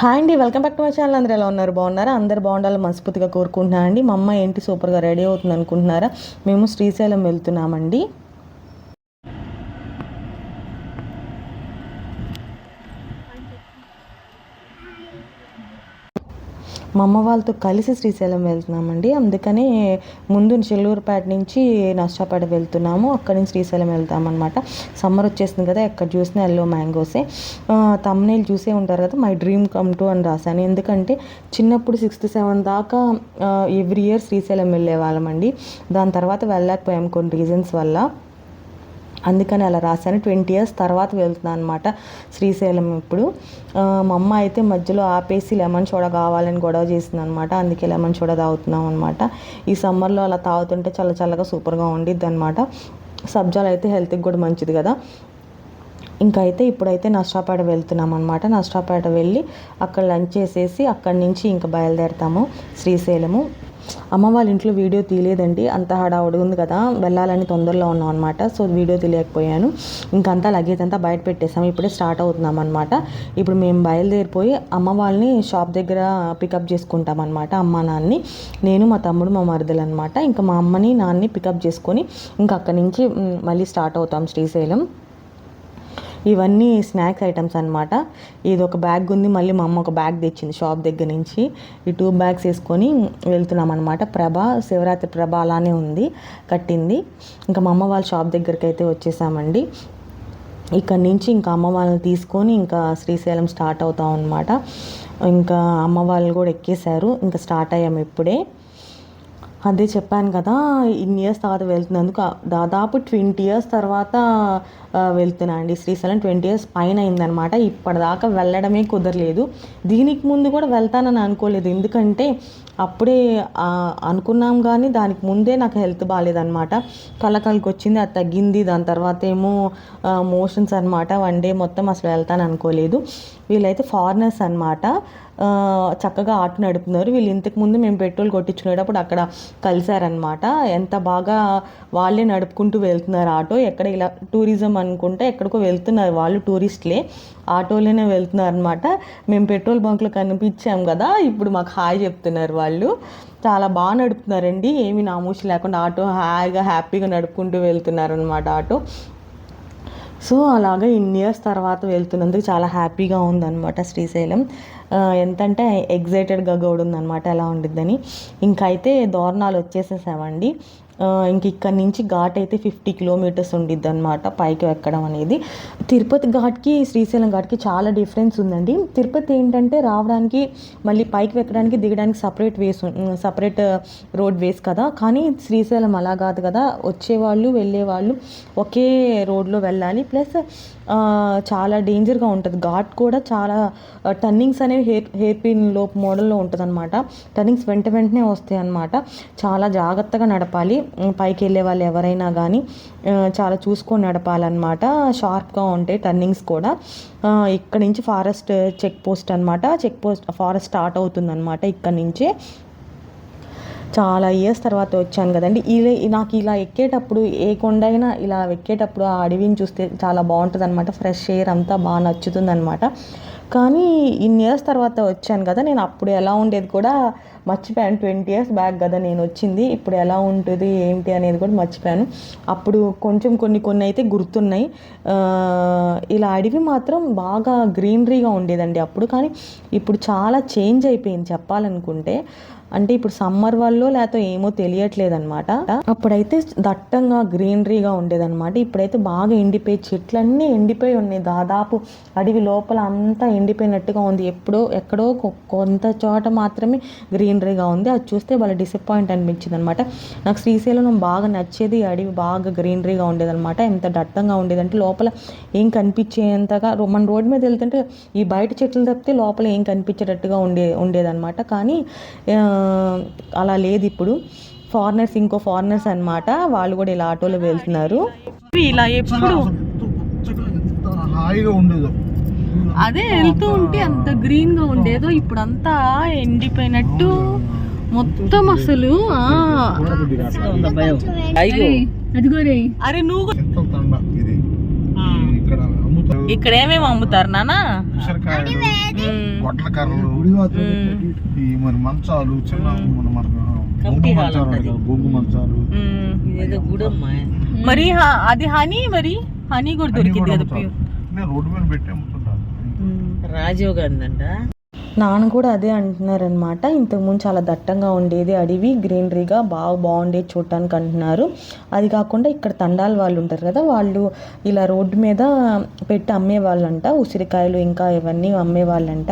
Hi అండి welcome back to my channel. అందరూ ఎలా ఉన్నారు? బాగున్నారా? అందరు బాగుండాలి మనస్ఫూర్తిగా కోరుకుంటున్నాను అండి మా అమ్మ ఏంటి సూపర్గా రెడీ అవుతుంది అనుకుంటున్నారా మేము శ్రీశైలం వెళ్తున్నామండి. మా అమ్మ వాళ్ళతో కలిసి శ్రీశైలం వెళ్తున్నామండి. అందుకనే ముందు చెల్లూరుపేట నుంచి నష్టాపేట వెళ్తున్నాము. అక్కడి నుంచి శ్రీశైలం వెళ్తామన్నమాట. సమ్మర్ వచ్చేసింది కదా ఎక్కడ చూసినా ఎల్లో మ్యాంగోసే. తమ్నేల్ చూసే ఉంటారు కదా మై డ్రీమ్ కమ్ టు అని రాశాను. ఎందుకంటే చిన్నప్పుడు సిక్స్త్ సెవెన్ దాకా ఎవ్రీ ఇయర్ శ్రీశైలం వెళ్ళే వాళ్ళమండి దాని తర్వాత వెళ్ళలేకపోయాం కొన్ని రీజన్స్ వల్ల. అందుకని అలా రాశాను. ట్వంటీ ఇయర్స్ తర్వాత వెళ్తున్నాను అనమాట శ్రీశైలం ఇప్పుడు. మా అమ్మ అయితే మధ్యలో ఆపేసి లెమన్ సోడా కావాలని గొడవ చేసింది అనమాట అందుకే లెమన్ సోడా తాగుతున్నాం అనమాట ఈ సమ్మర్లో అలా తాగుతుంటే చాలా చల్లగా సూపర్గా ఉండిద్ది అనమాట సబ్జాలు అయితే హెల్త్కి కూడా మంచిది కదా. ఇంకా అయితే ఇప్పుడైతే నష్టాపేట వెళ్తున్నాం అనమాట నష్టాపేట వెళ్ళి అక్కడ లంచ్ చేసేసి అక్కడి నుంచి ఇంకా బయలుదేరుతాము శ్రీశైలము. అమ్మ వాళ్ళ ఇంట్లో వీడియో తీయలేదండి అంత హడావుడి ఉంది కదా వెళ్ళాలని తొందరలో ఉన్నాం అనమాట సో వీడియో తీయలేకపోయాను. ఇంకంతా లగేజ్ అంతా బయట పెట్టేసాము ఇప్పుడే స్టార్ట్ అవుతున్నాం అనమాట ఇప్పుడు మేము బయలుదేరిపోయి అమ్మ వాళ్ళని షాప్ దగ్గర పికప్ చేసుకుంటాం అనమాట అమ్మ నాన్ని నేను మా తమ్ముడు మా మరదలు అనమాట ఇంకా మా అమ్మని నాన్ని పికప్ చేసుకొని ఇంకా అక్కడి నుంచి మళ్ళీ స్టార్ట్ అవుతాం శ్రీశైలం. ఇవన్నీ స్నాక్స్ ఐటమ్స్ అనమాట ఇది ఒక బ్యాగ్ ఉంది మళ్ళీ మా అమ్మ ఒక బ్యాగ్ తెచ్చింది షాప్ దగ్గర నుంచి. ఈ టూ బ్యాగ్స్ వేసుకొని వెళ్తున్నాం అనమాట ప్రభ శివరాత్రి ప్రభ అలానే ఉంది కట్టింది. ఇంకా మా అమ్మ వాళ్ళ షాప్ దగ్గరికి అయితే వచ్చేసామండి. ఇక్కడ నుంచి ఇంకా అమ్మ వాళ్ళని తీసుకొని ఇంకా శ్రీశైలం స్టార్ట్ అవుతాం అనమాట ఇంకా అమ్మ వాళ్ళు కూడా ఎక్కేశారు. ఇంకా స్టార్ట్ అయ్యాము ఇప్పుడే. అదే చెప్పాను కదా ఇన్ని ఇయర్స్ తర్వాత వెళ్తున్నందుకు దాదాపు ట్వంటీ ఇయర్స్ తర్వాత వెళ్తున్నా అండి. శ్రీశైలం ట్వంటీ ఇయర్స్ పైన అయిందనమాట ఇప్పటిదాకా వెళ్ళడమే కుదరలేదు. దీనికి ముందు కూడా వెళ్తానని అనుకోలేదు. ఎందుకంటే అప్పుడే అనుకున్నాం కానీ దానికి ముందే నాకు హెల్త్ బాగాలేదనమాట కళ్ళకలకి వచ్చింది అది తగ్గింది. దాని తర్వాత ఏమో మోషన్స్ అనమాట వన్ డే మొత్తం అసలు వెళ్తాను అనుకోలేదు. వీళ్ళైతే ఫారినర్స్ అనమాట చక్కగా ఆటో నడుపుతున్నారు. వీళ్ళు ఇంతకు ముందు మేము పెట్రోల్ కొట్టించుకునేటప్పుడు అక్కడ కలిశారనమాట ఎంత బాగా వాళ్ళే నడుపుకుంటూ వెళ్తున్నారు ఆటో. ఎక్కడ ఇలా టూరిజం అనుకుంటే ఎక్కడికో వెళ్తున్నారు వాళ్ళు టూరిస్ట్లే. ఆటోలోనే వెళ్తున్నారు అనమాట మేము పెట్రోల్ బంక్లో కనిపించాం కదా ఇప్పుడు మాకు హాయ్ చెప్తున్నారు వాళ్ళు. చాలా బాగా నడుపుతున్నారండి. ఏమి నామూసి లేకుండా ఆటో హాయిగా హ్యాపీగా నడుపుకుంటూ వెళ్తున్నారు అనమాట ఆటో. సో అలాగా ఇన్ని ఇయర్స్ తర్వాత వెళ్తున్నందుకు చాలా హ్యాపీగా ఉందన్నమాట శ్రీశైలం. ఎంతంటే ఎగ్జైటెడ్గా కూడా ఉందన్నమాట ఎలా ఉండిద్దని. ఇంకైతే అయితే దోరణాలు వచ్చేసేసామండి. ఇంక ఇక్కడ నుంచి ఘాట్ అయితే ఫిఫ్టీ కిలోమీటర్స్ ఉండిద్ది అనమాట పైకి ఎక్కడం అనేది. తిరుపతి ఘాట్కి శ్రీశైలం ఘాట్కి చాలా డిఫరెన్స్ ఉందండి. తిరుపతి ఏంటంటే రావడానికి మళ్ళీ పైకి ఎక్కడానికి దిగడానికి separate ways separate road ways కదా. కానీ శ్రీశైలం అలా కాదు కదా. వచ్చేవాళ్ళు వెళ్ళేవాళ్ళు ఒకే రోడ్లో వెళ్ళాలి. ప్లస్ చాలా డేంజర్గా ఉంటుంది. ఘాట్ కూడా చాలా టర్నింగ్స్ అనేవి హెయిర్ హెయిర్ పిన్ లోపు మోడల్లో ఉంటుంది అనమాట టర్నింగ్స్ వెంట వెంటనే వస్తాయి అనమాట చాలా జాగ్రత్తగా నడపాలి. పైకి వెళ్ళే వాళ్ళు ఎవరైనా కానీ చాలా చూసుకొని నడపాలన్నమాట. షార్ప్గా ఉంటాయి టర్నింగ్స్ కూడా. ఇక్కడి ఇక్కడ నుంచి ఫారెస్ట్ చెక్ పోస్ట్ అనమాట చెక్ పోస్ట్ ఫారెస్ట్ స్టార్ట్ అవుతుందన్నమాట ఇక్కడ నుంచే. చాలా ఇయర్స్ తర్వాత వచ్చాను కదండి. ఇలా నాకు ఇలా ఎక్కేటప్పుడు ఏ కొండ అయినా ఇలా ఎక్కేటప్పుడు ఆ అడవిని చూస్తే చాలా బాగుంటుంది అనమాట ఫ్రెష్ ఎయిర్ అంతా బాగా నచ్చుతుంది అనమాట కానీ ఇన్ని ఇయర్స్ తర్వాత వచ్చాను కదా నేను అప్పుడు ఎలా ఉండేది కూడా మర్చిపోయాను. ట్వంటీ ఇయర్స్ బ్యాక్ కదా నేను వచ్చింది ఇప్పుడు ఎలా ఉంటుంది ఏంటి అనేది కూడా మర్చిపోయాను. అప్పుడు కొంచెం కొన్ని కొన్ని అయితే గుర్తున్నాయి. ఇలా అడవి మాత్రం బాగా గ్రీనరీగా ఉండేదండి అప్పుడు. కానీ ఇప్పుడు చాలా చేంజ్ అయిపోయింది చెప్పాలనుకుంటే. అంటే ఇప్పుడు సమ్మర్ వల్ల లేకపోతే ఏమో తెలియట్లేదు అనమాట అప్పుడైతే దట్టంగా గ్రీనరీగా ఉండేదన్నమాట. ఇప్పుడైతే బాగా ఎండిపోయి చెట్లన్నీ ఎండిపోయి ఉన్నాయి. దాదాపు అడవి లోపల అంతా ఎండిపోయినట్టుగా ఉంది. ఎప్పుడో ఎక్కడో కొ- కొంత చోట మాత్రమే గ్రీనరీగా ఉంది. అది చూస్తే వాళ్ళ డిసప్పాయింట్ అనిపించింది అనమాట నాకు శ్రీశైలం బాగా నచ్చేది అడవి బాగా గ్రీనరీగా ఉండేదన్నమాట. ఎంత దట్టంగా ఉండేదంటే లోపల ఏం కనిపించేంతగా రో- మన రోడ్డు మీద వెళ్తుంటే ఈ బయట చెట్లు తప్పితే లోపల ఏం కనిపించేటట్టుగా ఉండే ఉండేదన్నమాట. కానీ అలా లేదు ఇప్పుడు ఫారినర్స్ ఇంకో ఫారినర్స్ అన్నమాట వాళ్ళు కూడా ఇలా ఆటోలో వెళ్తున్నారు ఇలా ఎప్పుడు ఎంత హాయిగా ఉండేదో అదే వెళ్తూ ఉంటే అంత గ్రీన్గా ఉండేదో ఇప్పుడు అంతా ఎండిపోయినట్టు మొత్తం అసలు అరే నువ్వు ఇక్కడ ఏమేమి అమ్ముతారు ఈ మన మంచాలు చిన్న మరి హ- అది హనీ మరి? హనీ కూడా దొరికింది. నేను రోడ్డు మీద పెట్టి రాజీవ్ గాంధీ అంట నాన్న కూడా అదే అంటున్నారనమాట ఇంతకుముందు చాలా దట్టంగా ఉండేది అడవి గ్రీనరీగా బాగా బాగుండేది చూడటానికి అంటున్నారు. అది కాకుండా ఇక్కడ తండాల వాళ్ళు ఉంటారు కదా వాళ్ళు ఇలా రోడ్డు మీద పెట్టి అమ్మేవాళ్ళంట ఉసిరికాయలు ఇంకా ఇవన్నీ అమ్మేవాళ్ళంట.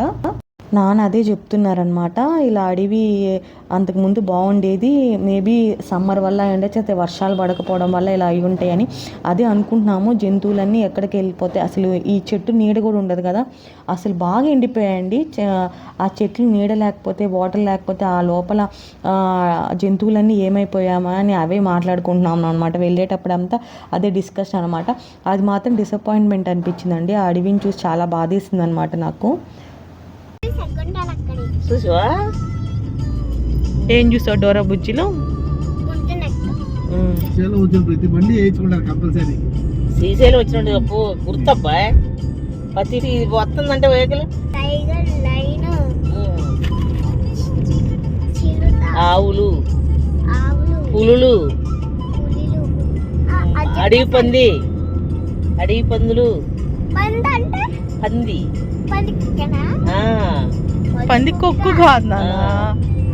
నాన్న అదే చెప్తున్నారనమాట ఇలా అడవి అంతకుముందు బాగుండేది మేబీ సమ్మర్ వల్ల ఉండొచ్చు వర్షాలు పడకపోవడం వల్ల ఇలా అయి ఉంటాయని అదే అనుకుంటున్నాము. జంతువులన్నీ ఎక్కడికి వెళ్ళిపోతాయి అసలు ఈ చెట్టు నీడ కూడా ఉండదు కదా. అసలు బాగా ఎండిపోయాయండి. చ- ఆ చెట్లు నీడ లేకపోతే వాటర్ లేకపోతే ఆ లోపల జంతువులన్నీ ఏమైపోయామా అని అవే మాట్లాడుకుంటున్నాం అనమాట వెళ్ళేటప్పుడు అంతా అదే డిస్కషన్ అనమాట అది మాత్రం డిసప్పాయింట్మెంట్ అనిపించిందండి. ఆ అడవిని చూసి చాలా బాధేసింది అనమాట నాకు. చూసావా? ఏం చూసావు డోరా బుజ్జిలో? చేలో వచ్చిన ప్రతి బండి వేయించుకుంటారు కంపల్సరీ. శ్రీశైలం వచ్చినట్టు చెప్పు గుర్తబ్బా. ప్రతి వస్తుందంటే వెహికల్? Tiger line. చిరుత. ఆవులు. ఆవులు. పులులు. అడవి పంది. అడవి పందులు. పంది. అంటే పంది కొక్కు కాదు నాన్న.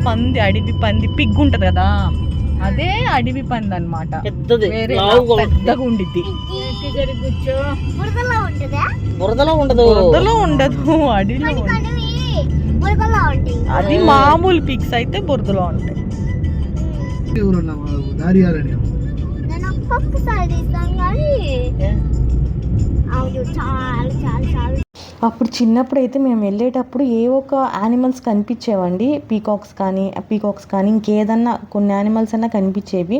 పంది అడవి పంది పిగ్గు ఉంటది కదా. అదే అడవి పంది అనమాట. పెద్దగా ఉండిద్ది. బురదలో ఉంటుందా? బురదలో ఉండదు. బురదలో ఉండదు అడవిలో అది మామూలు పిక్స్ అయితే బురదలో ఉంటాయి. చాలా చాలా చాలా అప్పుడు చిన్నప్పుడు అయితే మేము వెళ్ళేటప్పుడు ఏ ఒక్క యానిమల్స్ కనిపించేవండి? పీకాక్స్ కానీ పీకాక్స్ కానీ ఇంకేదన్నా కొన్ని యానిమల్స్ అన్నా కనిపించేవి.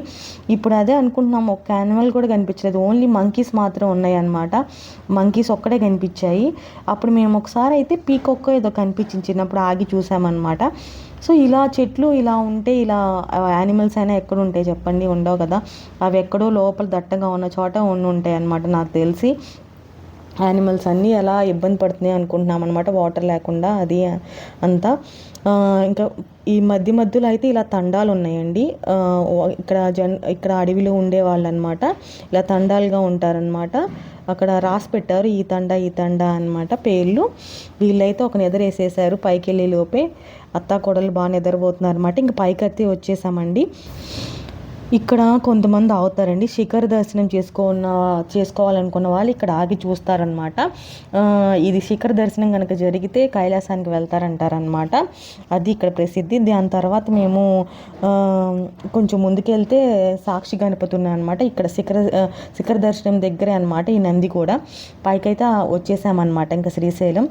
ఇప్పుడు అదే అనుకుంటున్నాం ఒక్క యానిమల్ కూడా కనిపించలేదు. ఓన్లీ మంకీస్ మాత్రం ఉన్నాయన్నమాట. మంకీస్ ఒక్కడే కనిపించాయి. అప్పుడు మేము ఒకసారి అయితే పీకొక్క ఏదో కనిపించింది చిన్నప్పుడు ఆగి చూసామన్నమాట. సో ఇలా చెట్లు ఇలా ఉంటే ఇలా యానిమల్స్ అయినా ఎక్కడ ఉంటాయి చెప్పండి? ఉండవు కదా. అవి ఎక్కడో లోపల దట్టంగా ఉన్న చోట ఉండి ఉంటాయి అన్నమాట నాకు తెలిసి. యానిమల్స్ అన్నీ ఎలా ఇబ్బంది పడుతున్నాయి అనుకుంటున్నాం అనమాట వాటర్ లేకుండా అది అంతా. ఇంకా ఈ మధ్య మధ్యలో అయితే ఇలా తండాలు ఉన్నాయండి. ఇక్కడ జన్ ఇక్కడ అడవిలో ఉండే వాళ్ళు అనమాట ఇలా తండాలుగా ఉంటారనమాట అక్కడ రాసి పెట్టారు ఈ తండ ఈ తండ అనమాట పేర్లు. వీళ్ళైతే ఒక నిద్రేసేసారు పైకి వెళ్ళే లోపే. అత్త కొడలు బాగా నిద్రపోతున్నారు అనమాట ఇంక పైకి అయితే వచ్చేసామండి. ఇక్కడ కొంతమంది అవుతారండి. శిఖర దర్శనం చేసుకున్న చేసుకోవాలనుకున్న వాళ్ళు ఇక్కడ ఆగి చూస్తారనమాట ఇది శిఖర దర్శనం కనుక జరిగితే కైలాసానికి వెళ్తారంటారనమాట అది ఇక్కడ ప్రసిద్ధి. దాని తర్వాత మేము కొంచెం ముందుకెళ్తే సాక్షి గణపతి ఉన్నాయన్నమాట ఇక్కడ శిఖర శిఖర దర్శనం దగ్గరే అనమాట ఈ నంది కూడా. పైకైతే వచ్చేసామన్నమాట ఇంకా శ్రీశైలం.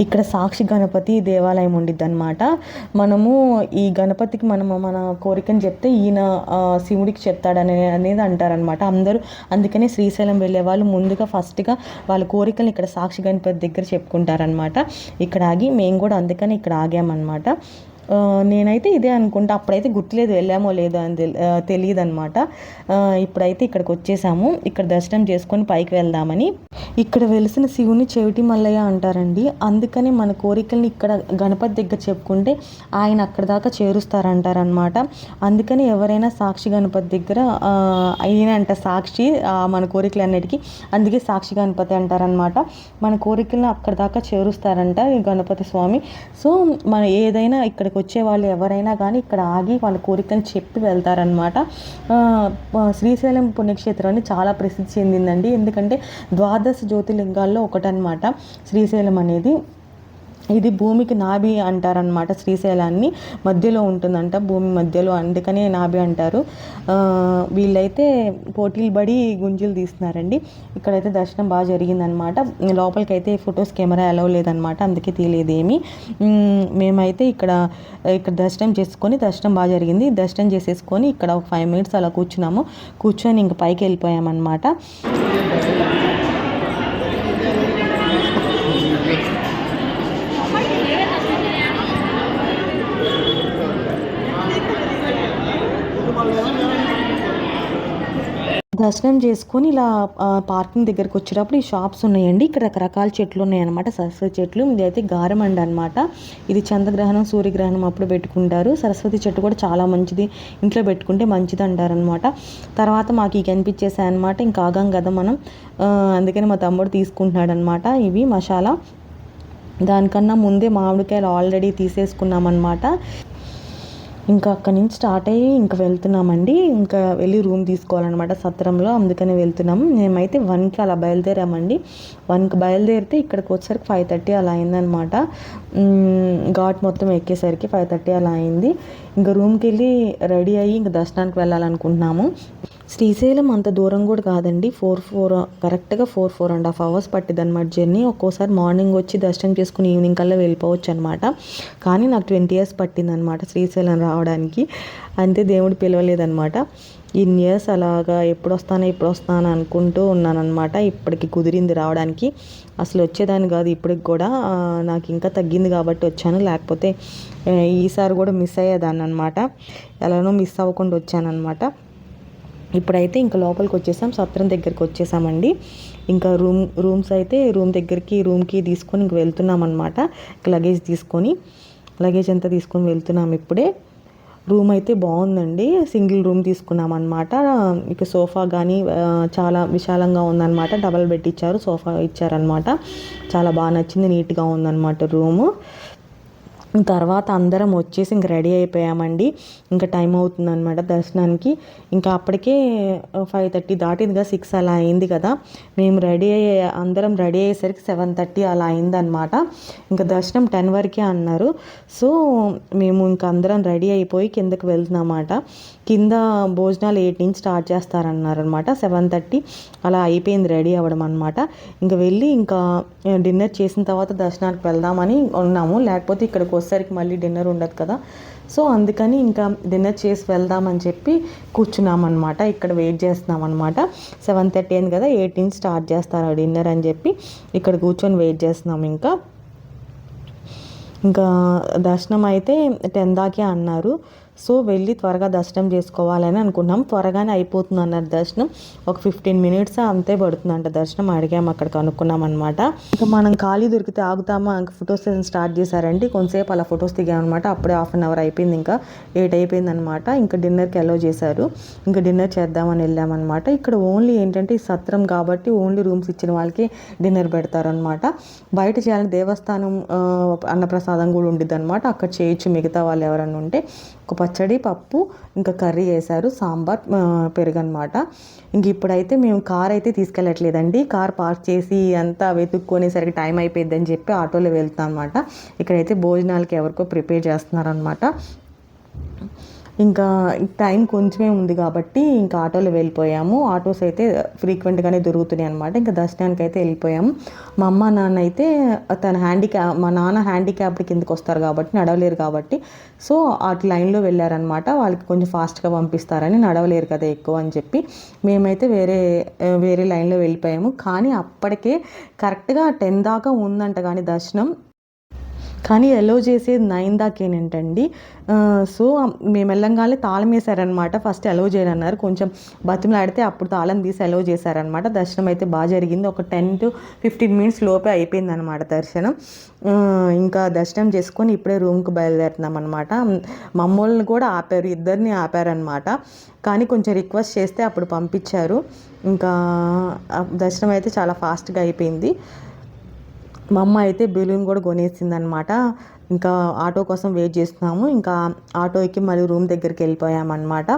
ఇక్కడ సాక్షి గణపతి దేవాలయం ఉండిద్ది అనమాట మనము ఈ గణపతికి మనము మన కోరికని చెప్తే ఈయన శివుడికి చెప్తాడనే అనేది అంటారనమాట అందరూ అందుకనే శ్రీశైలం వెళ్ళే వాళ్ళు ముందుగా ఫస్ట్గా వాళ్ళ కోరికలు ఇక్కడ సాక్షి గణపతి దగ్గర చెప్పుకుంటారనమాట ఇక్కడ ఆగి మేము కూడా అందుకని ఇక్కడ ఆగామన్నమాట. నేనైతే ఇదే అనుకుంటా. అప్పుడైతే గుర్తులేదు వెళ్ళామో లేదో అని తెలియదు అనమాట ఇప్పుడైతే ఇక్కడికి వచ్చేసాము. ఇక్కడ దర్శనం చేసుకొని పైకి వెళ్దామని. ఇక్కడ వెలిసిన శివుని చెవిటి మల్లయ్య అంటారండి. అందుకని మన కోరికల్ని ఇక్కడ గణపతి దగ్గర చెప్పుకుంటే ఆయన అక్కడ దాకా చేరుస్తారంటారనమాట అందుకని ఎవరైనా సాక్షి గణపతి దగ్గర అయినంట సాక్షి మన కోరికలు అన్నిటికీ అందుకే సాక్షి గణపతి అంటారనమాట మన కోరికలను అక్కడ దాకా చేరుస్తారంట ఈ గణపతి స్వామి. సో మన ఏదైనా ఇక్కడికి వచ్చే వాళ్ళు ఎవరైనా కానీ ఇక్కడ ఆగి వాళ్ళ కోరికలను చెప్పి వెళ్తారనమాట శ్రీశైలం పుణ్యక్షేత్రం శ్రీశైలం పుణ్యక్షేత్రాన్ని చాలా ప్రసిద్ధి చెందిందండి. ఎందుకంటే ద్వాదశ జ్యోతిర్లింగాల్లో ఒకటనమాట శ్రీశైలం అనేది. ఇది భూమికి నాభి అంటారనమాట శ్రీశైలాన్ని మధ్యలో ఉంటుందంట భూమి మధ్యలో అందుకనే నాభి అంటారు. వీళ్ళైతే పోటీలు పడి గుంజులు తీస్తున్నారండి. ఇక్కడైతే దర్శనం బాగా జరిగిందనమాట లోపలికి అయితే ఫొటోస్ కెమెరా అలవ్ లేదనమాట అందుకే తీయలేదేమి. మేమైతే ఇక్కడ ఇక్కడ దర్శనం చేసుకొని దర్శనం బాగా జరిగింది. దర్శనం చేసేసుకొని ఇక్కడ ఒక ఫైవ్ మినిట్స్ అలా కూర్చున్నాము. కూర్చొని ఇంక పైకి వెళ్ళిపోయామన్నమాట. దర్శనం చేసుకొని ఇలా పార్కింగ్ దగ్గరకు వచ్చేటప్పుడు ఈ షాప్స్ ఉన్నాయండి. ఇక్కడ రకరకాల చెట్లు ఉన్నాయన్నమాట. సరస్వతి చెట్లు. ఇది అయితే అనమాట ఇది చంద్రగ్రహణం సూర్యగ్రహణం అప్పుడు పెట్టుకుంటారు. సరస్వతి చెట్టు కూడా చాలా మంచిది. ఇంట్లో పెట్టుకుంటే మంచిది అంటారనమాట తర్వాత మాకు ఇవి కనిపించేసాయి అనమాట ఇంకా ఆగాం కదా మనం. అందుకని మా తమ్ముడు తీసుకుంటున్నాడు అనమాట ఇవి మసాలా. దానికన్నా ముందే మామిడికాయలు ఆల్రెడీ తీసేసుకున్నామన్నమాట. ఇంకా అక్కడి నుంచి స్టార్ట్ అయ్యి ఇంకా వెళ్తున్నామండి. ఇంకా వెళ్ళి రూమ్ తీసుకోవాలన్నమాట సత్రంలో. అందుకని వెళ్తున్నాము. మేమైతే వన్కి అలా బయలుదేరామండి. వన్కి బయలుదేరితే ఇక్కడికి వచ్చేసరికి ఫైవ్ థర్టీ అలా అయిందనమాట ఘాట్ మొత్తం ఎక్కేసరికి ఫైవ్ థర్టీ అలా అయింది. ఇంకా రూమ్కి వెళ్ళి రెడీ అయ్యి ఇంకా దర్శనానికి వెళ్ళాలనుకుంటున్నాము. శ్రీశైలం అంత దూరం కూడా కాదండి. ఫోర్ ఫోర్ కరెక్ట్గా four four and half hours పట్టింది అనమాట జర్నీ. ఒక్కోసారి మార్నింగ్ వచ్చి దర్శనం చేసుకుని ఈవినింగ్ కల్లా వెళ్ళిపోవచ్చు అనమాట కానీ నాకు ట్వంటీ ఇయర్స్ పట్టింది అనమాట శ్రీశైలం రావడానికి. అంతే దేవుడు పిలవలేదనమాట ఇన్ ఇయర్స్ అలాగా ఎప్పుడు వస్తాను ఎప్పుడు వస్తాను అనుకుంటూ ఉన్నానమాట ఇప్పటికి కుదిరింది రావడానికి. అసలు వచ్చేదాన్ని కాదు ఇప్పటికి కూడా. నాకు ఇంకా తగ్గింది కాబట్టి వచ్చాను. లేకపోతే ఈసారి కూడా మిస్ అయ్యేదాన్ని అనమాట ఎలానో మిస్ అవ్వకుండా వచ్చానమాట ఇప్పుడైతే ఇంకా లోపలికి వచ్చేసాం సత్రం దగ్గరికి వచ్చేసామండి. ఇంకా రూమ్ రూమ్స్ అయితే రూమ్ దగ్గరికి రూమ్కి తీసుకొని ఇంక వెళ్తున్నాం అనమాట లగేజ్ తీసుకొని లగేజ్ అంతా తీసుకొని వెళ్తున్నాం ఇప్పుడే. రూమ్ అయితే బాగుందండి. సింగిల్ రూమ్ తీసుకున్నాం అనమాట ఇక సోఫా కానీ చాలా విశాలంగా ఉందన్నమాట. డబల్ బెడ్ ఇచ్చారు సోఫా ఇచ్చారనమాట చాలా బాగా నచ్చింది నీట్గా ఉందన్నమాట రూము. తర్వాత అందరం వచ్చేసి ఇంక రెడీ అయిపోయామండి. ఇంకా టైం అవుతుంది అనమాట దర్శనానికి. ఇంకా అప్పటికే ఫైవ్ థర్టీ దాటింది కదా సిక్స్ అలా అయింది కదా. మేము రెడీ అయ్యే అందరం రెడీ అయ్యేసరికి సెవెన్ థర్టీ అలా అయిందనమాట ఇంకా దర్శనం టెన్ వరకే అన్నారు. సో మేము ఇంకా అందరం రెడీ అయిపోయి కిందకి వెళ్తున్నామాట కింద భోజనాలు ఎయిట్ నుంచి స్టార్ట్ చేస్తారన్నారనమాట. సెవెన్ థర్టీ అలా అయిపోయింది రెడీ అవ్వడం అనమాట ఇంకా వెళ్ళి ఇంకా డిన్నర్ చేసిన తర్వాత దర్శనానికి వెళ్దామని ఉన్నాము. లేకపోతే ఇక్కడికి వచ్చేసరికి మళ్ళీ డిన్నర్ ఉండదు కదా. సో అందుకని ఇంకా డిన్నర్ చేసి వెళ్దామని చెప్పి కూర్చున్నామన్నమాట. ఇక్కడ వెయిట్ చేస్తున్నాం అనమాట సెవెన్ థర్టీ అయింది కదా ఎయిట్ నుంచి స్టార్ట్ చేస్తారు డిన్నర్ అని చెప్పి ఇక్కడ కూర్చొని వెయిట్ చేస్తున్నాం ఇంకా. ఇంకా దర్శనం అయితే టెన్ దాకే అన్నారు. సో వెళ్ళి త్వరగా దర్శనం చేసుకోవాలని అనుకున్నాం. త్వరగానే అయిపోతుంది అన్నారు దర్శనం. ఒక ఫిఫ్టీన్ మినిట్స్ అంతే పడుతుందంట దర్శనం. అడిగాము అక్కడ కనుక్కున్నాం అనమాట ఇంకా మనం ఖాళీ దొరికితే ఆగుతామా? ఇంకా ఫొటోస్ స్టార్ట్ చేశారండి కొంతసేపు అలా ఫొటోస్ దిగామన్నమాట అప్పుడే హాఫ్ అన్ అవర్ అయిపోయింది. ఇంకా ఎయిట్ అయిపోయింది అనమాట ఇంకా డిన్నర్కి అలో చేశారు. ఇంకా డిన్నర్ చేద్దామని వెళ్ళామన్నమాట ఇక్కడ ఓన్లీ ఏంటంటే ఈ సత్రం కాబట్టి ఓన్లీ రూమ్స్ ఇచ్చిన వాళ్ళకి డిన్నర్ పెడతారనమాట బయట చేయాలని దేవస్థానం అన్నప్రసాదం కూడా ఉండిద్ది అనమాట అక్కడ చేయొచ్చు మిగతా వాళ్ళు ఎవరైనా ఉంటే. ఒక పచ్చడి పప్పు ఇంకా కర్రీ వేశారు సాంబార్ పెరుగు అనమాట ఇంక ఇప్పుడైతే మేము కార్ అయితే తీసుకెళ్ళట్లేదండి. కార్ పార్క్ చేసి అంతా వెతుక్కునేసరికి టైం అయిపోయిందని చెప్పి ఆటోలో వెళ్తాం అనమాట ఇక్కడైతే భోజనాలకి ఎవరికో ప్రిపేర్ చేస్తున్నారనమాట ఇంకా టైం కొంచెమే ఉంది కాబట్టి ఇంకా ఆటోలో వెళ్ళిపోయాము. ఆటోస్ అయితే ఫ్రీక్వెంట్గానే దొరుకుతున్నాయి అనమాట ఇంకా దర్శనానికి అయితే వెళ్ళిపోయాము. మా అమ్మ నాన్న అయితే తన హ్యాండిక్యాప్ మా నాన్న హ్యాండిక్యాప్డ్ కిందకి వస్తారు కాబట్టి నడవలేరు కాబట్టి. సో అటు లైన్లో వెళ్ళారనమాట వాళ్ళకి కొంచెం ఫాస్ట్గా పంపిస్తారని నడవలేరు కదా ఎక్కువ అని చెప్పి. మేమైతే వేరే వేరే లైన్లో వెళ్ళిపోయాము. కానీ అప్పటికే కరెక్ట్గా టెన్ దాకా ఉందంట కానీ దర్శనం. కానీ ఎలో చేసేది నైన్ దాకేనంటండి సో మేము వెళ్ళంగానే తాళం వేశారనమాట ఫస్ట్ ఎలో చేయరన్నారు కొంచెం బతిమలాడితే అప్పుడు తాళం తీసి ఎలో చేశారనమాట దర్శనం అయితే బాగా జరిగింది. ఒక టెన్ టు ఫిఫ్టీన్ మినిట్స్ లోపే అయిపోయింది అనమాట దర్శనం ఇంకా దర్శనం చేసుకొని ఇప్పుడే రూమ్కి బయలుదేరుతున్నాం అనమాట మమ్మల్ని కూడా ఆపారు. ఇద్దరిని ఆపారనమాట కానీ కొంచెం రిక్వెస్ట్ చేస్తే అప్పుడు పంపించారు. ఇంకా దర్శనం అయితే చాలా ఫాస్ట్గా అయిపోయింది. మా అమ్మ అయితే బెలూన్ కూడా కొనేసింది అనమాట ఇంకా ఆటో కోసం వెయిట్ చేస్తున్నాము. ఇంకా ఆటో ఎక్కి మళ్ళీ రూమ్ దగ్గరికి వెళ్ళిపోయామన్నమాట.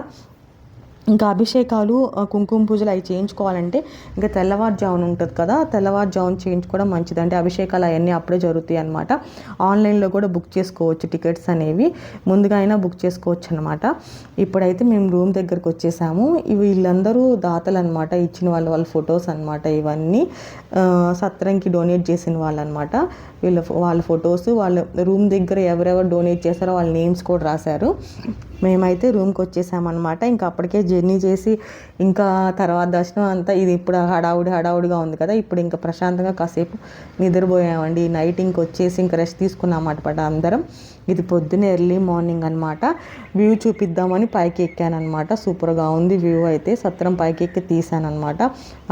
ఇంకా అభిషేకాలు కుంకుమ పూజలు అవి చేయించుకోవాలంటే ఇంకా తెల్లవారుజామున ఉంటుంది కదా తెల్లవారుజామున చేయించుకోవడం మంచిది. అంటే అభిషేకాలు అవన్నీ అప్పుడే జరుగుతాయి అనమాట ఆన్లైన్లో కూడా బుక్ చేసుకోవచ్చు టికెట్స్ అనేవి. ముందుగా అయినా బుక్ చేసుకోవచ్చు అనమాట ఇప్పుడైతే మేము రూమ్ దగ్గరకు వచ్చేసాము. ఇవి వీళ్ళందరూ దాతలు అనమాట ఇచ్చిన వాళ్ళ వాళ్ళ ఫొటోస్ అనమాట ఇవన్నీ. సత్రంకి డొనేట్ చేసిన వాళ్ళు అనమాట వీళ్ళ వాళ్ళ ఫొటోస్ వాళ్ళ రూమ్ దగ్గర ఎవరెవరు డొనేట్ చేశారో వాళ్ళ నేమ్స్ కూడా రాశారు. మేమైతే రూమ్కి వచ్చేసామన్నమాట. ఇంకా అప్పటికే జర్నీ చేసి ఇంకా తర్వాత దర్శనం అంతా ఇది ఇప్పుడు హడావుడి హడావుడిగా ఉంది కదా. ఇప్పుడు ఇంకా ప్రశాంతంగా కాసేపు నిద్రపోయామండి. నైట్ ఇంక వచ్చేసి ఇంకా రెస్ట్ తీసుకున్నాం అన్నమాట అందరం. ఇది పొద్దున్న ఎర్లీ మార్నింగ్ అనమాట వ్యూ చూపిద్దామని పైకి ఎక్కానమాట సూపర్గా ఉంది వ్యూ అయితే. సత్రం పైకి ఎక్కి తీసానమాట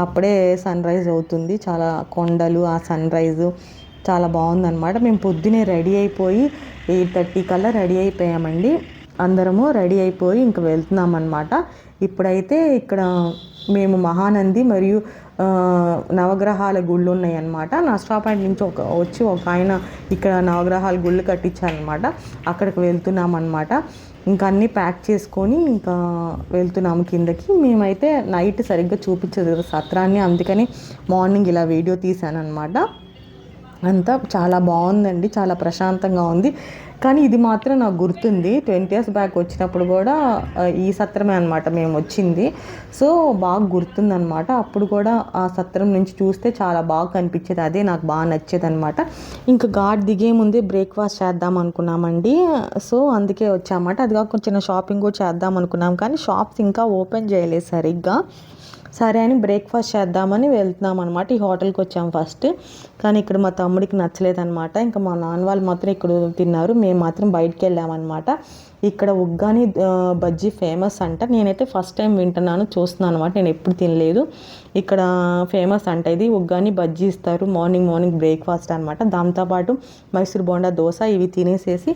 అప్పుడే సన్ రైజ్ అవుతుంది. చాలా కొండలు ఆ సన్ రైజు చాలా బాగుందన్నమాట. మేము పొద్దునే రెడీ అయిపోయి ఎయిట్ థర్టీ కల్లా రెడీ అయిపోయామండి. అందరము రెడీ అయిపోయి ఇంక వెళ్తున్నామన్నమాట. ఇప్పుడైతే ఇక్కడ మేము మహానంది మరియు నవగ్రహాల గుళ్ళు ఉన్నాయి అన్నమాట నష్టాపాయింట్ నుంచి ఒక వచ్చి ఒక ఆయన ఇక్కడ నవగ్రహాల గుళ్ళు కట్టించారనమాట అక్కడికి వెళ్తున్నాం అనమాట ఇంకా అన్నీ ప్యాక్ చేసుకొని ఇంకా వెళ్తున్నాము కిందకి. మేమైతే నైట్ సరిగ్గా చూపించదు కదా సత్రాన్ని. అందుకని మార్నింగ్ ఇలా వీడియో తీశాను అనమాట అంతా చాలా బాగుందండి చాలా ప్రశాంతంగా ఉంది. కానీ ఇది మాత్రం నాకు గుర్తుంది ట్వంటీ ఇయర్స్ బ్యాక్ వచ్చినప్పుడు కూడా ఈ సత్రమే అనమాట మేము వచ్చింది. సో బాగా గుర్తుందనమాట అప్పుడు కూడా ఆ సత్రం నుంచి చూస్తే చాలా బాగా కనిపించేది అదే నాకు బాగా నచ్చేది అనమాట ఇంకా ఘాట్ దిగే ముందే బ్రేక్ఫాస్ట్ చేద్దాం అనుకున్నామండి. సో అందుకే వచ్చామాట అది కాక చిన్న షాపింగ్ కూడా చేద్దాం అనుకున్నాం. కానీ షాప్స్ ఇంకా ఓపెన్ చేయలేదు సరిగ్గా. సరే అని బ్రేక్ఫాస్ట్ చేద్దామని వెళ్తున్నాం అనమాట ఈ హోటల్కి వచ్చాం ఫస్ట్. కానీ ఇక్కడ మా తమ్ముడికి నచ్చలేదనమాట ఇంకా మా నాన్న వాళ్ళు మాత్రం ఇక్కడ తిన్నారు. మేము మాత్రం బయటికి వెళ్ళామన్నమాట. ఇక్కడ ఉగ్గాని బజ్జీ ఫేమస్ అంట. నేనైతే ఫస్ట్ టైం వింటున్నాను చూస్తున్నాను అనమాట నేను ఎప్పుడు తినలేదు. ఇక్కడ ఫేమస్ అంట ఇది. ఉగ్గాని బజ్జీ ఇస్తారు. మార్నింగ్ మార్నింగ్ బ్రేక్ఫాస్ట్ అనమాట దాంతోపాటు మైసూర్ బోండా దోశ ఇవి తినేసేసి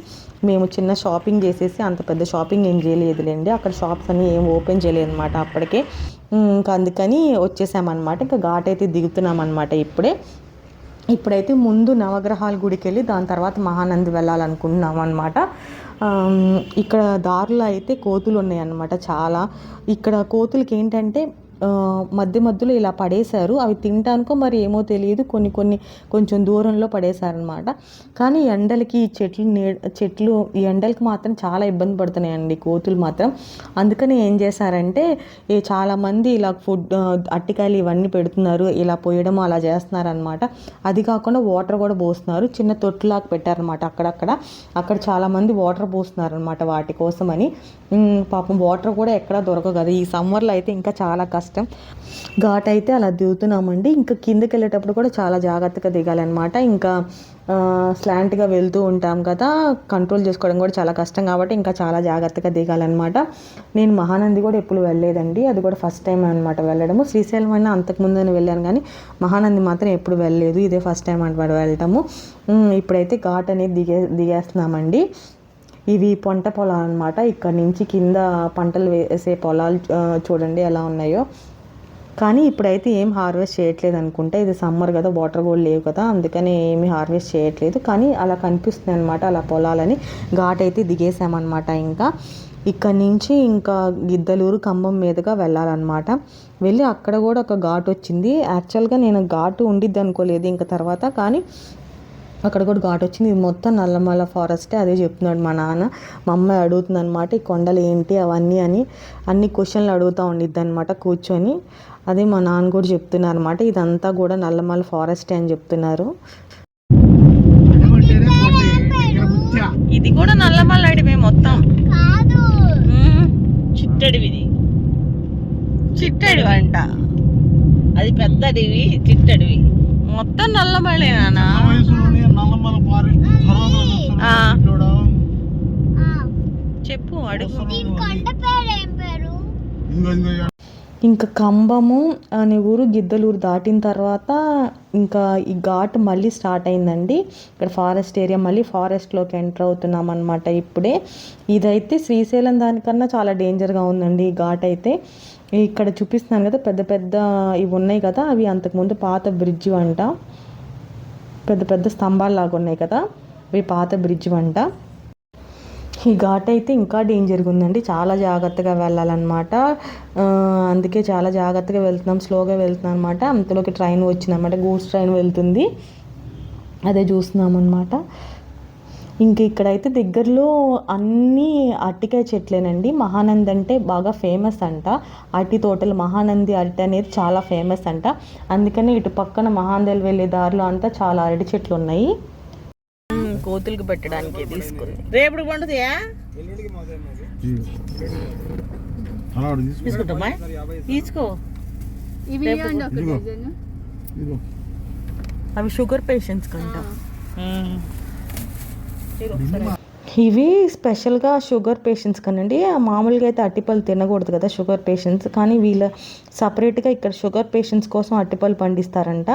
మేము చిన్న షాపింగ్ చేసేసి అంత పెద్ద షాపింగ్ ఏం చేయలేదులేండి. అక్కడ షాప్స్ అన్నీ ఏం ఓపెన్ చేయలేదు అనమాట అప్పటికే. ఇంకా అందుకని వచ్చేసామన్నమాట. ఇంకా ఘాట్ అయితే దిగుతున్నాం అనమాట ఇప్పుడే. ఇప్పుడైతే ముందు నవగ్రహాల గుడికి వెళ్ళి దాని తర్వాత మహానంది వెళ్ళాలనుకుంటున్నాం అనమాట ఇక్కడ దారిలో అయితే కోతులు ఉన్నాయన్నమాట చాలా. ఇక్కడ కోతులకి ఏంటంటే మధ్య మధ్యలో ఇలా పడేశారు. అవి తినటానికో మరి ఏమో తెలియదు. కొన్ని కొన్ని కొంచెం దూరంలో పడేశారనమాట కానీ ఎండలకి ఈ చెట్లు నీ చెట్లు ఈ ఎండలకి మాత్రం చాలా ఇబ్బంది పడుతున్నాయండి. కోతులు మాత్రం. అందుకని ఏం చేశారంటే ఈ చాలామంది ఇలా ఫుడ్ అట్టికాయలు ఇవన్నీ పెడుతున్నారు. ఇలా పోయడం అలా చేస్తున్నారనమాట అది కాకుండా వాటర్ కూడా పోస్తున్నారు. చిన్న తొట్టులాగా పెట్టారనమాట అక్కడక్కడ. అక్కడ చాలామంది వాటర్ పోస్తున్నారనమాట వాటి కోసమని. పాపం వాటర్ కూడా ఎక్కడా దొరకదు ఈ సమ్మర్లో అయితే ఇంకా చాలా కష్టం. ఘాట్ అయితే అలా దిగుతున్నామండి. ఇంకా కిందకి వెళ్ళేటప్పుడు కూడా చాలా జాగ్రత్తగా దిగాలన్నమాట. ఇంకా స్లాంట్గా వెళ్తూ ఉంటాం కదా కంట్రోల్ చేసుకోవడం కూడా చాలా కష్టం కాబట్టి ఇంకా చాలా జాగ్రత్తగా దిగాలన్నమాట. నేను మహానంది కూడా ఎప్పుడు వెళ్ళలేదండి. అది కూడా ఫస్ట్ టైం అనమాట వెళ్ళడము. శ్రీశైలం అయినా అంతకుముందు నేను వెళ్ళాను కానీ మహానంది మాత్రం ఎప్పుడు వెళ్ళలేదు. ఇదే ఫస్ట్ టైం అనమాట వెళ్ళటము. ఇప్పుడైతే ఘాట్ అనేది దిగే దిగేస్తున్నామండి. ఇవి పంట పొలాలు అనమాట ఇక్కడ నుంచి కింద పంటలు వేసే పొలాలు చూడండి ఎలా ఉన్నాయో. కానీ ఇప్పుడైతే ఏం హార్వెస్ట్ చేయట్లేదు అనుకుంటే ఇది సమ్మర్ కదా వాటర్ కూడా లేవు కదా అందుకని ఏమి హార్వెస్ట్ చేయట్లేదు. కానీ అలా కనిపిస్తుంది అనమాట అలా పొలాలని. ఘాట్ అయితే దిగేసామన్నమాట ఇంకా. ఇక్కడ నుంచి ఇంకా గిద్దలూరు కంబం మీదుగా వెళ్ళాలన్నమాట. వెళ్ళి అక్కడ కూడా ఒక ఘాట్ వచ్చింది. యాక్చువల్గా నేను ఘాటు ఉండిద్ది అనుకోలేదు ఇంకా తర్వాత. కానీ అక్కడ కూడా ఘాట్ వచ్చింది. ఇది మొత్తం నల్లమల్ల ఫారెస్టే అదే చెప్తున్నాడు మా నాన్న. మా అమ్మాయి అడుగుతుంది అనమాట ఈ కొండలు ఏంటి అవన్నీ అని. అన్ని క్వశ్చన్లు అడుగుతూ ఉండిద్ది అనమాట కూర్చొని. అదే మా నాన్న కూడా చెప్తున్నారు అనమాట ఇదంతా కూడా నల్లమల్ల ఫారెస్టే అని చెప్తున్నారు. ఇది కూడా నల్లమల్ల అడివే మొత్తం. కాదు. చిట్టడివిది. చిట్టడి అంట అది పెద్ద అడవి చిట్టడివి. మొత్తం వయసులోనే నల్లమల ఫారెస్ట్ చెప్పు అడుగు. ఇంకా కంబము అనే ఊరు గిద్దలూరు దాటిన తర్వాత ఇంకా ఈ ఘాట్ మళ్ళీ స్టార్ట్ అయిందండి. ఇక్కడ ఫారెస్ట్ ఏరియా మళ్ళీ ఫారెస్ట్లోకి ఎంటర్ అవుతున్నాం అనమాట ఇప్పుడే. ఇదైతే శ్రీశైలం దానికన్నా చాలా డేంజర్గా ఉందండి ఈ ఘాట్ అయితే. ఇక్కడ చూపిస్తున్నాను కదా పెద్ద పెద్ద ఇవి ఉన్నాయి కదా అవి అంతకుముందు పాత బ్రిడ్జ్ వంట పెద్ద పెద్ద స్తంభాలు లాగా ఉన్నాయి కదా. ఈ పాత బ్రిడ్జ్ వంట. ఈ ఘాట్ అయితే ఇంకా డేంజర్గా ఉందండి. చాలా జాగ్రత్తగా వెళ్ళాలన్నమాట. అందుకే చాలా జాగ్రత్తగా వెళ్తున్నాం స్లోగా వెళ్తున్నాం అనమాట అంతలోకి ట్రైన్ వచ్చిందన్నమాట. గూడ్స్ ట్రైన్ వెళ్తుంది. అదే చూస్తున్నాం అనమాట ఇంక ఇక్కడైతే దగ్గరలో అన్ని అరటికాయ చెట్లేనండి. మహానంది అంటే బాగా ఫేమస్ అంట. అరటి తోటలు మహానంది అరటి అనేది చాలా ఫేమస్ అంట. అందుకని ఇటు పక్కన మహానందలు వెళ్ళే దారిలో అంతా చాలా అరటి చెట్లు ఉన్నాయి. కోతులకు పెట్టడానికి తీసుకుంది. పండుతాయా? ఒకటి తీసుకో. తీసుకుంటామా. అవి షుగర్ పేషెంట్స్ కంట. ఇవి స్పెషల్గా షుగర్ పేషెంట్స్ కనండి మామూలుగా అయితే అట్టిపళ్ళు తినకూడదు కదా షుగర్ పేషెంట్స్. కానీ వీళ్ళ సపరేట్గా ఇక్కడ షుగర్ పేషెంట్స్ కోసం అట్టిపళ్ళు పండిస్తారంట.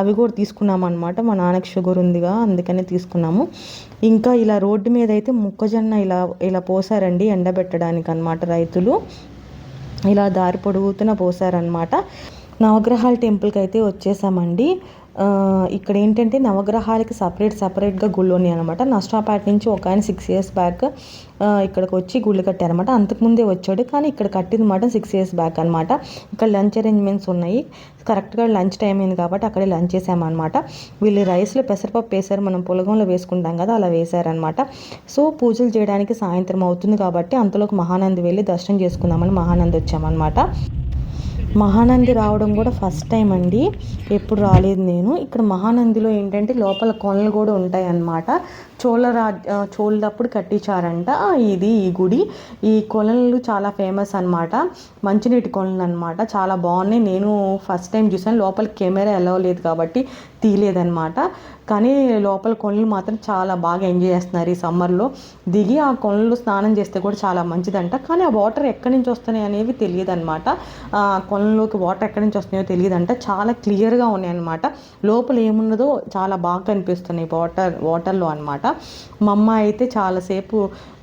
అవి కూడా తీసుకున్నాం అనమాట మా నాన్నకి షుగర్ ఉందిగా అందుకనే తీసుకున్నాము. ఇంకా ఇలా రోడ్డు మీద అయితే మొక్కజొన్న ఇలా ఇలా పోసారండి ఎండబెట్టడానికి అనమాట రైతులు. ఇలా దారి పొడుగుతున్న పోసారనమాట నవగ్రహాల టెంపుల్కి అయితే వచ్చేసామండి. ఇక్కడ ఏంటంటే నవగ్రహాలకి సపరేట్ సపరేట్గా గుళ్ళు ఉన్నాయి అనమాట నష్టాపేట నుంచి ఒక ఆయన సిక్స్ ఇయర్స్ బ్యాక్ ఇక్కడికి వచ్చి గుళ్ళు కట్టారనమాట అంతకుముందే వచ్చాడు కానీ ఇక్కడ కట్టింది మాట సిక్స్ ఇయర్స్ బ్యాక్ అనమాట ఇక్కడ లంచ్ అరేంజ్మెంట్స్ ఉన్నాయి. కరెక్ట్గా లంచ్ టైం అయింది కాబట్టి అక్కడే లంచ్ చేసామన్నమాట వీళ్ళు రైస్లో పెసరపప్పు వేశారు మనం పులగంలో వేసుకుంటాం కదా అలా వేశారనమాట సో పూజలు చేయడానికి సాయంత్రం అవుతుంది కాబట్టి అంతలోకి మహానంది వెళ్ళి దర్శనం చేసుకుందామని మహానంది వచ్చామన్నమాట. మహానంది రావడం కూడా ఫస్ట్ టైం అండి. ఎప్పుడు రాలేదు నేను. ఇక్కడ మహానందిలో ఏంటంటే లోపల కొనలు కూడా ఉంటాయి అన్నమాట చోళ రాజ్ చోళదప్పుడు కట్టించారంట. ఇది ఈ గుడి. ఈ కొలలు చాలా ఫేమస్ అన్నమాట. మంచినీటి కొలలు అనమాట చాలా బాగున్నాయి. నేను ఫస్ట్ టైం చూసాను లోపల కెమెరా ఎలా లేదు కాబట్టి తీయలేదనమాట కానీ లోపల కొనలు మాత్రం చాలా బాగా ఎంజాయ్ చేస్తున్నారు ఈ సమ్మర్లో. దిగి ఆ కొనలు స్నానం చేస్తే కూడా చాలా మంచిదంట. కానీ ఆ వాటర్ ఎక్కడి నుంచి వస్తున్నాయి అనేవి తెలియదు అనమాట ఆ కొనలోకి వాటర్ ఎక్కడి నుంచి వస్తున్నాయో తెలియదంట. చాలా క్లియర్గా ఉన్నాయి అనమాట లోపల ఏమున్నదో చాలా బాగా కనిపిస్తున్నాయి వాటర్ వాటర్లో అనమాట మా అమ్మ అయితే చాలాసేపు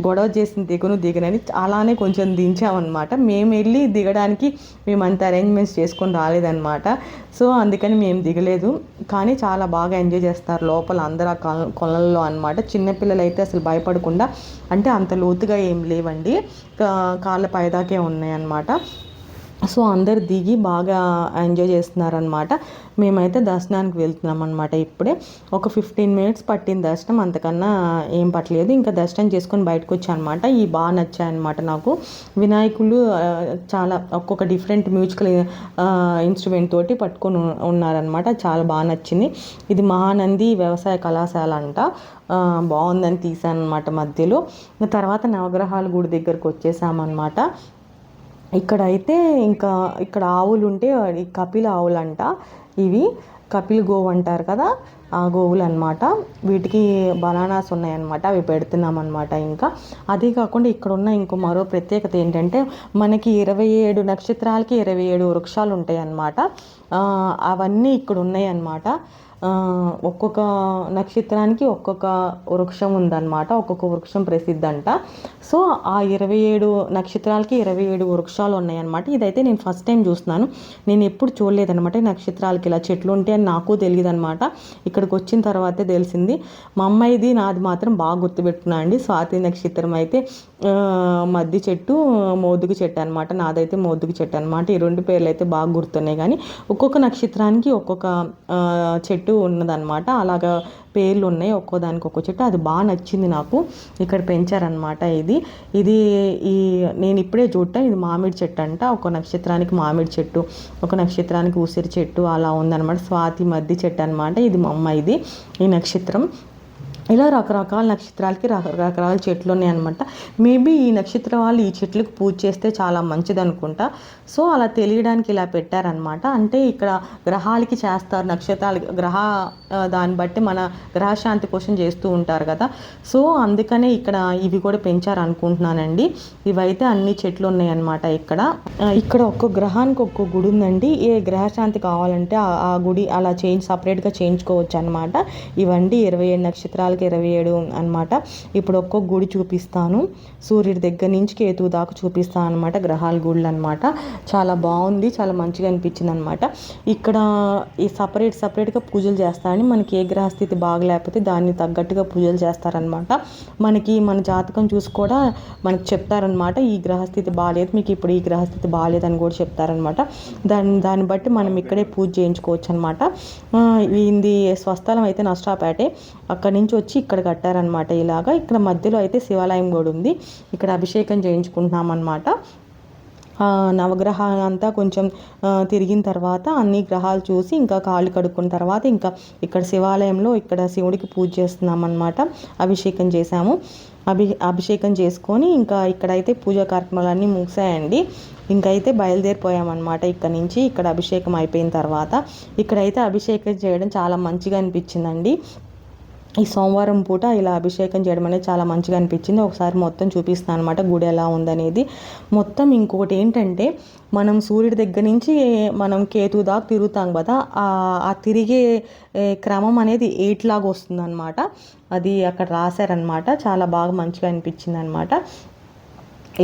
గొడవ చేసిన దిగును దిగనని అలానే కొంచెం దించామన్నమాట. మేము వెళ్ళి దిగడానికి మేము అంత అరేంజ్మెంట్స్ చేసుకొని రాలేదన్నమాట. సో అందుకని మేము దిగలేదు. కానీ చాలా బాగా ఎంజాయ్ చేస్తారు లోపల అందరు ఆ కొల- కొలల్లో అనమాట చిన్నపిల్లలు అయితే అసలు భయపడకుండా అంటే అంత లోతుగా ఏం లేవండి. కాళ్ళ పైదాకే ఉన్నాయి అన్నమాట. సో అందరు దిగి బాగా ఎంజాయ్ చేస్తున్నారనమాట మేమైతే దర్శనానికి వెళ్తున్నాం అనమాట ఇప్పుడే. ఒక ఫిఫ్టీన్ మినిట్స్ పట్టింది దర్శనం అంతకన్నా ఏం పట్టలేదు. ఇంకా దర్శనం చేసుకొని బయటకు వచ్చానమాట ఈ బాగా నచ్చాయన్నమాట నాకు. వినాయకులు చాలా ఒక్కొక్క డిఫరెంట్ మ్యూజికల్ ఇన్స్ట్రుమెంట్ తోటి పట్టుకొని ఉన్నారనమాట చాలా బాగా నచ్చింది. ఇది మహానంది వ్యవసాయ కళాశాల అంట. బాగుందని తీసాను అనమాట మధ్యలో. తర్వాత నవగ్రహాల గుడి దగ్గరకు వచ్చేసామన్నమాట. ఇక్కడ అయితే ఇంకా ఇక్కడ ఆవులు ఉంటే ఈ కపిల ఆవులు అంట ఇవి కపిల్ గోవు అంటారు కదా ఆ గోవులు అనమాట వీటికి బనానాస్ ఉన్నాయన్నమాట అవి పెడుతున్నాం అనమాట ఇంకా. అదే కాకుండా ఇక్కడ ఉన్న ఇంకో మరో ప్రత్యేకత ఏంటంటే మనకి ఇరవై ఏడు నక్షత్రాలకి ఇరవై ఏడు వృక్షాలు ఉంటాయి అన్నమాట అవన్నీ ఇక్కడ ఉన్నాయి అన్నమాట ఒక్కొక్క నక్షత్రానికి ఒక్కొక్క వృక్షం ఉందన్నమాట ఒక్కొక్క వృక్షం ప్రసిద్ధంట. సో ఆ ఇరవై ఏడు నక్షత్రాలకి ఇరవై ఏడు వృక్షాలు ఉన్నాయన్నమాట. ఇదైతే నేను ఫస్ట్ టైం చూస్తున్నాను. నేను ఎప్పుడు చూడలేదనమాట ఈ నక్షత్రాలకి ఇలా చెట్లు ఉంటే అని నాకు తెలియదు అనమాట ఇక్కడికి వచ్చిన తర్వాతే తెలిసింది. మా అమ్మాయిది నాది మాత్రం బాగా గుర్తుపెట్టుకున్నా అండి. స్వాతి నక్షత్రం అయితే మద్ది చెట్టు మోదుగు చెట్టు అనమాట నాదైతే మోదుగు చెట్టు అనమాట ఈ రెండు పేర్లు అయితే బాగా గుర్తున్నాయి. కానీ ఒక్కొక్క నక్షత్రానికి ఒక్కొక్క చెట్టు చెట్టు ఉన్నదన్నమాట. అలాగా పేర్లు ఉన్నాయి ఒక్కో దానికి ఒక్కో చెట్టు. అది బాగా నచ్చింది నాకు. ఇక్కడ పెంచారనమాట ఇది. ఇది ఈ నేను ఇప్పుడే చూడటం ఇది మామిడి చెట్టు అంట ఒక నక్షత్రానికి మామిడి చెట్టు ఒక నక్షత్రానికి ఉసిరి చెట్టు అలా ఉందనమాట స్వాతి మద్ది చెట్టు అనమాట ఇది మా అమ్మ ఇది. ఈ నక్షత్రం. ఇలా రకరకాల నక్షత్రాలకి రకరకాల చెట్లు ఉన్నాయన్నమాట. మేబీ ఈ నక్షత్రం వాళ్ళు ఈ చెట్లకు పూజ చేస్తే చాలా మంచిది అనుకుంటా సో అలా తెలియడానికి ఇలా పెట్టారనమాట అంటే ఇక్కడ గ్రహాలకి చేస్తారు నక్షత్రాలు గ్రహ దాన్ని బట్టి మన గ్రహశాంతి కోసం చేస్తూ ఉంటారు కదా. సో అందుకనే ఇక్కడ ఇవి కూడా పెంచారు అనుకుంటున్నానండి ఇవైతే అన్ని చెట్లు ఉన్నాయన్నమాట ఇక్కడ. ఇక్కడ ఒక్కో గ్రహానికి ఒక్కో గుడి ఉందండి. ఏ గ్రహశాంతి కావాలంటే ఆ- గుడి అలా చేంజ్ సపరేట్గా చేయించుకోవచ్చు అనమాట ఇవండి ఇరవై ఏడు నక్షత్రాలు నక్షత్రాలకి ఇరవై ఏడు అనమాట ఇప్పుడు ఒక్కొక్క గుడి చూపిస్తాను. సూర్యుడి దగ్గర నుంచి కేతు దాకా చూపిస్తాను అనమాట గ్రహాల గుళ్ళు అనమాట చాలా బాగుంది. చాలా మంచిగా అనిపించింది అనమాట ఇక్కడ ఈ సపరేట్ సపరేట్గా పూజలు చేస్తారని మనకి ఏ గ్రహస్థితి బాగలేకపోతే దాన్ని తగ్గట్టుగా పూజలు చేస్తారనమాట మనకి మన జాతకం చూసి కూడా మనకి చెప్తారనమాట ఈ గ్రహస్థితి బాగాలేదు మీకు ఇప్పుడు ఈ గ్రహస్థితి బాగాలేదని కూడా చెప్తారనమాట దాన్ని దాన్ని బట్టి మనం ఇక్కడే పూజ చేయించుకోవచ్చు అనమాట ఇది స్వస్థలం అయితే నష్టాపేటే. అక్కడి నుంచి వచ్చి ఇక్కడ కట్టారనమాట ఇలాగా ఇక్కడ మధ్యలో అయితే శివాలయం కూడా ఉంది. ఇక్కడ అభిషేకం చేయించుకుంటున్నాం అనమాట ఆ, అంతా కొంచెం తిరిగిన తర్వాత అన్ని గ్రహాలు చూసి ఇంకా కాళ్ళు కడుక్కున్న తర్వాత ఇంకా ఇక్కడ శివాలయంలో ఇక్కడ శివుడికి పూజ చేస్తున్నాం అనమాట అభిషేకం చేశాము. అభి అభిషేకం చేసుకొని ఇంకా ఇక్కడైతే పూజా కార్యక్రమాలన్నీ ముగిసాయండి. ఇంకైతే బయలుదేరిపోయామన్నమాట ఇక్కడ నుంచి. ఇక్కడ అభిషేకం అయిపోయిన తర్వాత. ఇక్కడైతే అభిషేకం చేయడం చాలా మంచిగా అనిపించిందండి. ఈ సోమవారం పూట ఇలా అభిషేకం చేయడం అనేది చాలా మంచిగా అనిపించింది. ఒకసారి మొత్తం చూపిస్తాను అనమాట గుడి ఎలా ఉందనేది. మొత్తం ఇంకొకటి ఏంటంటే మనం సూర్యుడి దగ్గర నుంచి మనం కేతు దాకా తిరుగుతాం కదా ఆ- తిరిగే క్రమం అనేది ఎయిట్ లాగా వస్తుందన్నమాట. అది అక్కడ రాశారనమాట చాలా బాగా మంచిగా అనిపించింది అనమాట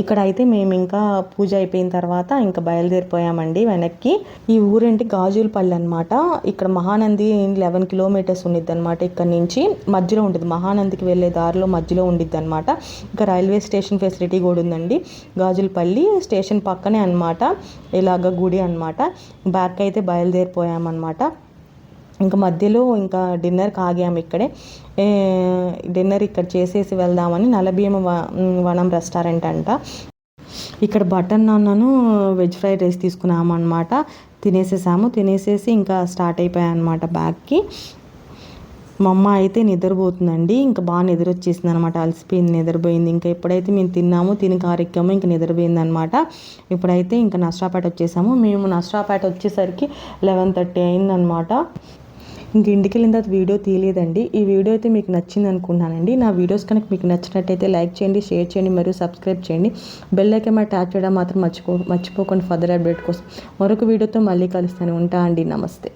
ఇక్కడ అయితే మేము ఇంకా పూజ అయిపోయిన తర్వాత ఇంకా బయలుదేరిపోయామండి వెనక్కి. ఈ ఊరేంటి గాజులపల్లి అనమాట ఇక్కడ మహానంది లెవెన్ కిలోమీటర్స్ ఉండిద్ది అనమాట ఇక్కడ నుంచి. మధ్యలో ఉంటుంది మహానందికి వెళ్ళే దారిలో మధ్యలో ఉండిద్ది అనమాట ఇంకా రైల్వే స్టేషన్ ఫెసిలిటీ కూడా ఉందండి. గాజులపల్లి స్టేషన్ పక్కనే అనమాట ఇలాగ గుడి అనమాట బ్యాక్ అయితే బయలుదేరిపోయామన్నమాట. ఇంకా మధ్యలో ఇంకా డిన్నర్కి ఆగాము ఇక్కడే. డిన్నర్ ఇక్కడ చేసేసి వెళ్దామని నలభీమ వనం రెస్టారెంట్ అంట. ఇక్కడ బటన్ నాన్నను వెజ్ ఫ్రైడ్ రైస్ తీసుకున్నాము అనమాట తినేసేసాము. తినేసేసి ఇంకా స్టార్ట్ అయిపోయాయి అనమాట బ్యాగ్కి. మా అమ్మ అయితే నిద్రపోతుందండి. ఇంకా బాగా నిద్ర వచ్చేసింది అనమాట అలసిపోయింది నిద్రపోయింది. ఇంకా ఎప్పుడైతే మేము తిన్నాము తిని కారెక్కాము ఇంకా నిద్రపోయింది అనమాట ఇప్పుడైతే ఇంకా నష్టాపేట వచ్చేసాము. మేము నష్టాపేట వచ్చేసరికి లెవెన్ థర్టీ అయిందనమాట ఇంక ఇంటికి వెళ్ళిన తర్వాత వీడియో తీయలేదండి. ఈ వీడియో అయితే మీకు నచ్చింది అనుకున్నానండి నా వీడియోస్ కనుక మీకు నచ్చినట్టయితే లైక్ చేయండి షేర్ చేయండి మరియు సబ్స్క్రైబ్ చేయండి. బెల్ ఐకాన్ మా ట్యాప్ చేయడం మాత్రం మర్చిపో మర్చిపోకుండా ఫర్దర్ అప్డేట్ కోసం. మరొక వీడియోతో మళ్ళీ కలుస్తాను. ఉంటా అండి. నమస్తే.